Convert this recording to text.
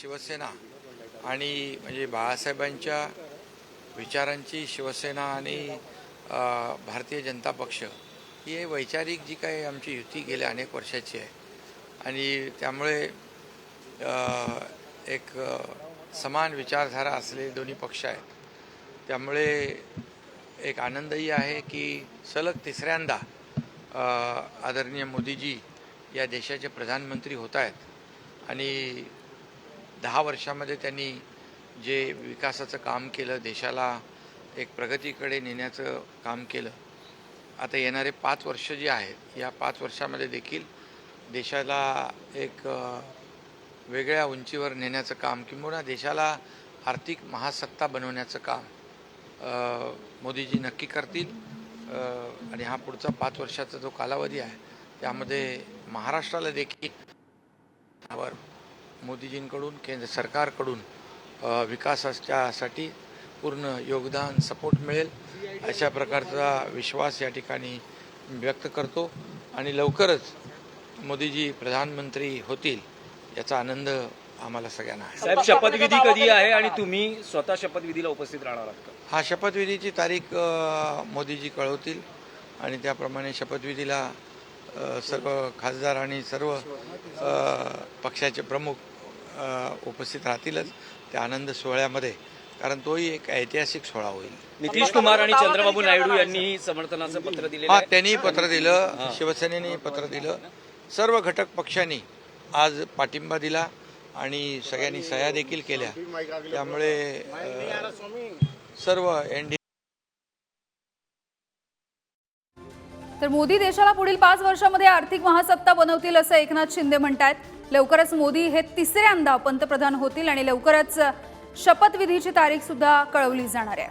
शिवसेना आणि म्हणजे बाळासाहेबांच्या विचारांची शिवसेना आणि भारतीय जनता पक्ष ही वैचारिक जी काही आमची युती गेल्या अनेक वर्षाची आहे. आणि त्यामुळे एक समान विचारधारा असलेले दोन्ही पक्ष आहेत. त्यामुळे एक आनंदही आहे की सलग तिसऱ्यांदा आदरणीय मोदीजी या देशाचे प्रधानमंत्री होत आहेत. आणि दहा वर्षामध्ये त्यांनी जे विकासाचं काम केलं देशाला एक प्रगतीकडे नेण्याचं काम केलं आता येणारे पाच वर्ष जे आहेत या पाच वर्षामध्ये देखील देशाला एक वेगळ्या उंचीवर नेण्याचं काम किंबहुना देशाला आर्थिक महासत्ता बनवण्याचं काम मोदीजी नक्की करतील. आणि हा पुढचा पाच वर्षाचा जो कालावधी आहे त्यामध्ये महाराष्ट्राला देखील मोदीजींकडून केंद्र सरकारकडून विकासाच्यासाठी पूर्ण योगदान सपोर्ट मिळेल अशा प्रकारचा विश्वास या ठिकाणी व्यक्त करतो आणि लवकरच मोदीजी प्रधानमंत्री होतील याचा आनंद आम्हाला सगळ्यांना आहे साहेब शपथविधी कधी आहे आणि तुम्ही स्वतः शपथविधीला उपस्थित राहणार आहात? हा शपथविधीची तारीख मोदीजी कळवतील आणि त्याप्रमाणे शपथविधीला सर्व खासदार आणि सर्व पक्षाचे प्रमुख उपस्थित राहतीलच त्या आनंद सोहळ्यामध्ये कारण तोही एक ऐतिहासिक सोहळा होईल. नितीश कुमार आणि चंद्रबाबू नायडू यांनी समर्थनाचं पत्र दिलेलं हा आहे. त्यांनी पत्र दिलं शिवसेनेने पत्र दिलं. सर्व घटक पक्षांनी आज पाठिंबा दिला आणि सगळ्यांनी सह्या देखील केल्या. त्यामुळे सर्व एन तर मोदी देशाला पुढील पाच वर्षामध्ये आर्थिक महासत्ता बनवतील असं एकनाथ शिंदे म्हणतायत. लवकरच मोदी हे तिसऱ्यांदा पंतप्रधान होतील आणि लवकरच शपथविधीची तारीख सुद्धा कळवली जाणार आहे.